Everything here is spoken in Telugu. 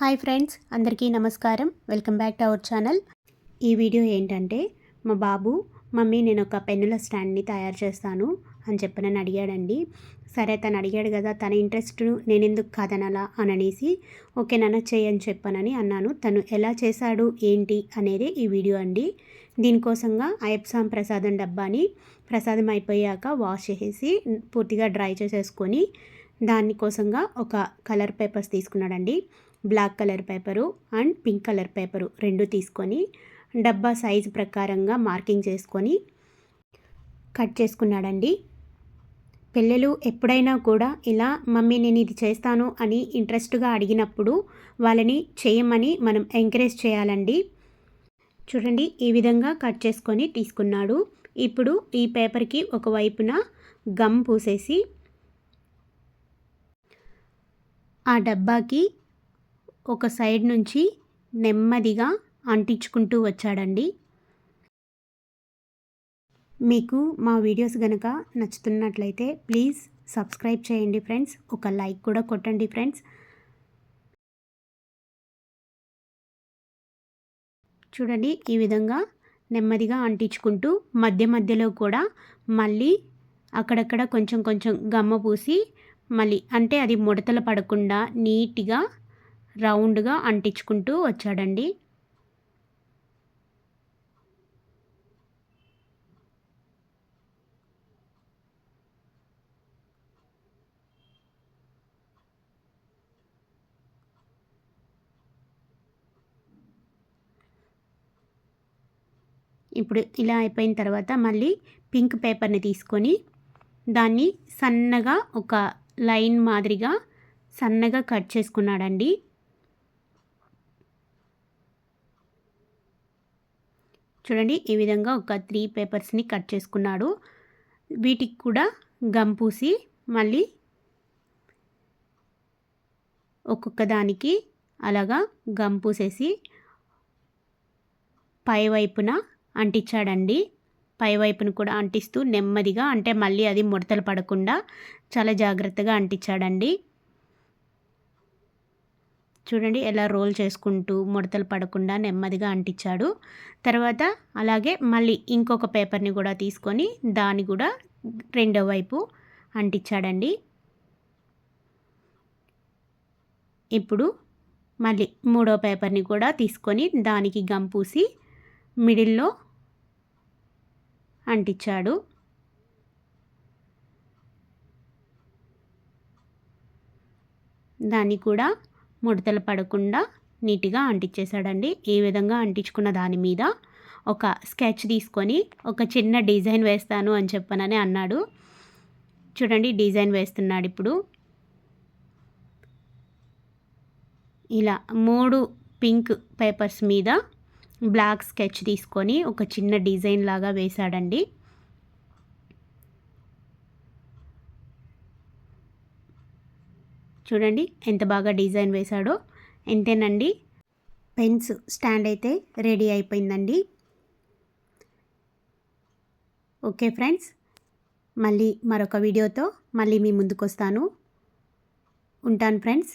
హాయ్ ఫ్రెండ్స్ అందరికీ నమస్కారం. Welcome back to our channel. ఈ వీడియో ఏంటంటే మా బాబు మమ్మీ నేను ఒక పెన్నుల స్టాండ్ని తయారు చేస్తాను అని చెప్పి నన్ను అడిగాడండి. సరే తను అడిగాడు కదా తన ఇంట్రెస్ట్ నేను ఎందుకు కాదనాలా అని అనేసి ఓకే నాన్న చేయని చెప్పానని అన్నాను. తను ఎలా చేశాడు ఏంటి అనేది ఈ వీడియో అండి. దీనికోసంగా అయప్సాం ప్రసాదం డబ్బాని ప్రసాదం అయిపోయాక వాష్ చేసేసి పూర్తిగా డ్రై చేసేసుకొని దానికోసంగా ఒక colour papers తీసుకున్నాడండి. Black colour paper and pink colour paper రెండు తీసుకొని డబ్బా సైజు ప్రకారంగా మార్కింగ్ చేసుకొని కట్ చేసుకున్నాడండి. పిల్లలు ఎప్పుడైనా కూడా ఇలా మమ్మీ నేను ఇది చేస్తాను అని ఇంట్రెస్ట్గా అడిగినప్పుడు వాళ్ళని చేయమని మనం ఎంకరేజ్ చేయాలండి. చూడండి ఈ విధంగా కట్ చేసుకొని తీసుకున్నాడు. ఇప్పుడు ఈ పేపర్కి ఒకవైపున గమ్ పూసేసి ఆ డబ్బాకి ఒక సైడ్ నుంచి నెమ్మదిగా అంటించుకుంటూ వచ్చాడండి. మీకు మా వీడియోస్ కనుక నచ్చుతున్నట్లయితే ప్లీజ్ సబ్స్క్రైబ్ చేయండి ఫ్రెండ్స్. ఒక లైక్ కూడా కొట్టండి ఫ్రెండ్స్. చూడండి ఈ విధంగా నెమ్మదిగా అంటించుకుంటూ మధ్య మధ్యలో కూడా మళ్ళీ అక్కడక్కడ కొంచెం కొంచెం గమ్మ పూసి మళ్ళీ అంటే అది ముడతలు పడకుండా నీట్గా రౌండ్గా అంటించుకుంటూ వచ్చాడండి. ఇప్పుడు ఇలా అయిపోయిన తర్వాత మళ్ళీ పింక్ పేపర్ని తీసుకొని దాన్ని సన్నగా ఒక లైన్ మాదిరిగా సన్నగా కట్ చేసుకున్నాడండి. చూడండి ఈ విధంగా ఒక త్రీ పేపర్స్ని కట్ చేసుకున్నాడు. వీటికి కూడా గమ్ పూసి మళ్ళీ ఒక్కొక్క దానికి అలాగా గమ్ పూసేసి పై వైపున అంటించాడండి. పై వైపును కూడా అంటిస్తూ నెమ్మదిగా అంటే మళ్ళీ అది ముడతలు పడకుండా చాలా జాగ్రత్తగా అంటించాడండి. చూడండి ఎలా రోల్ చేసుకుంటూ ముడతలు పడకుండా నెమ్మదిగా అంటించాడు. తర్వాత అలాగే మళ్ళీ ఇంకొక పేపర్ని కూడా తీసుకొని దాన్ని కూడా రెండో వైపు అంటించాడండి. ఇప్పుడు మళ్ళీ మూడో పేపర్ని కూడా తీసుకొని దానికి గమ్ పూసి మిడిల్లో అంటించాడు. దాన్ని కూడా ముడతలు పడకుండా నీట్గా అంటించేశాడండి ఈ విధంగా అంటించుకున్న దాని మీద ఒక స్కెచ్ తీసుకొని ఒక చిన్న డిజైన్ వేస్తాను అని చెప్పనని అన్నాడు. చూడండి డిజైన్ వేస్తున్నాడు ఇప్పుడు. ఇలా మూడు పింక్ పేపర్స్ మీద బ్లాక్ స్కెచ్ తీసుకొని ఒక చిన్న డిజైన్ లాగా వేశాడండి. చూడండి ఎంత బాగా డిజైన్ వేశాడో. ఎంతేనండి? పెన్స్ స్టాండ్ అయితే రెడీ అయిపోయిందండి. ఓకే ఫ్రెండ్స్ మళ్ళీ మరొక వీడియోతో మళ్ళీ మీ ముందుకు వస్తాను ఉంటాను ఫ్రెండ్స్.